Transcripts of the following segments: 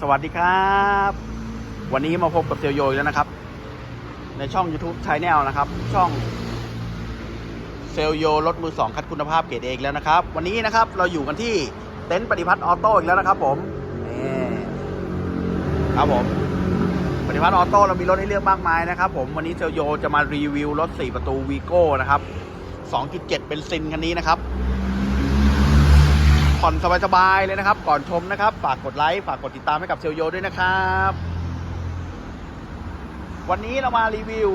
สวัสดีครับ วันนี้มาพบกับเซลโยอีกแล้วนะครับ ในช่อง YouTube ช n แนลนะครับ ช่องเซลโยรถมือสองคัดคุณภาพเกรดเอกแล้วนะครับ วันนี้นะครับเราอยู่กันที่เต็นท์ปฏิพัฒน์ออโต้อีกแล้วนะครับ ผมนี่ครับผมปฏิพัฒน์ออโต้เรามีรถให้เลือกมากมายนะครับ ผมวันนี้เซลโยจะมารีวิวรถ 4 ประตูวีโก้นะครับ 2.7 เป็นซินคันนี้นะครับ ผ่อนสบายๆเลยนะครับ ก่อนชมนะครับ ฝากกดไลค์ ฝากกดติดตามให้กับเซลโยด้วยนะครับ วันนี้เรามารีวิว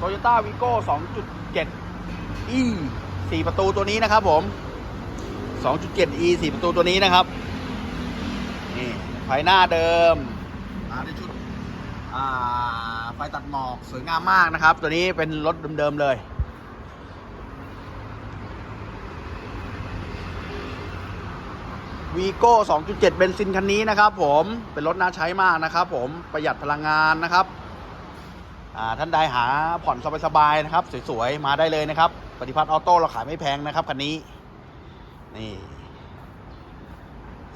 Toyota Vigo 2.7 e 4 ประตูตัวนี้นะครับผม 2.7 e 4 ประตูตัวนี้นะครับนี่ไฟหน้าเดิมมาด้วยชุดไฟตัดหมอกสวยงามมากนะครับ ตัวนี้เป็นรถเดิมๆเลย วีโก้ 2.7 เบนซินคันนี้นะครับผมเป็นรถน่าใช้มากนะครับผมประหยัดพลังงานนะครับอ่าท่านใดหาผ่อนสบายๆนะครับ สวยๆ มาได้เลยนะครับ ปฏิพัฒน์ออโต้เราขายไม่แพงนะครับคันนี้ นี่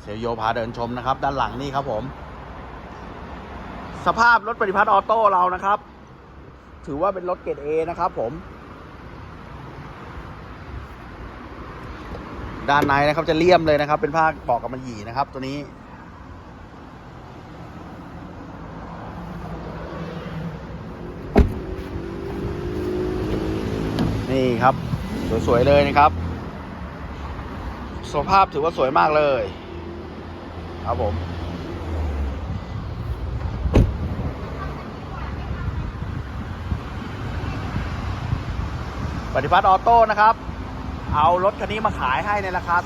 เซลโยพาเดินชมนะครับ ด้านหลังนี่ครับผม สภาพรถปฏิพัฒน์ออโต้เรานะครับ ถือว่าเป็นรถเกรดเอนะครับผม ด้านในนะครับจะเลี่ยมเลยนะครับ เป็นผ้าปอกกับมันหยีนะครับ ตัวนี้ นี่ครับ สวยๆเลยนะครับสภาพถือว่าสวยมากเลย ครับผม ปฏิพัฒน์ออโต้นะครับ เอารถคันนี้มาขายให้ในราคา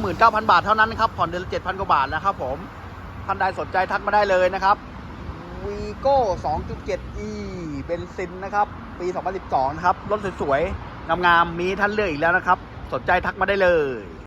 359,000 บาทเท่านั้นครับ ผ่อนเดือนละ7,000 กว่าบาทนะครับผม ท่านใดสนใจทักมาได้เลยนะครับ Vigo 2.7e เป็นซินนะครับ ปี 2012 นะครับ รถสวยๆ งามๆ มีท่านเลือกอีกแล้วนะครับ สนใจทักมาได้เลย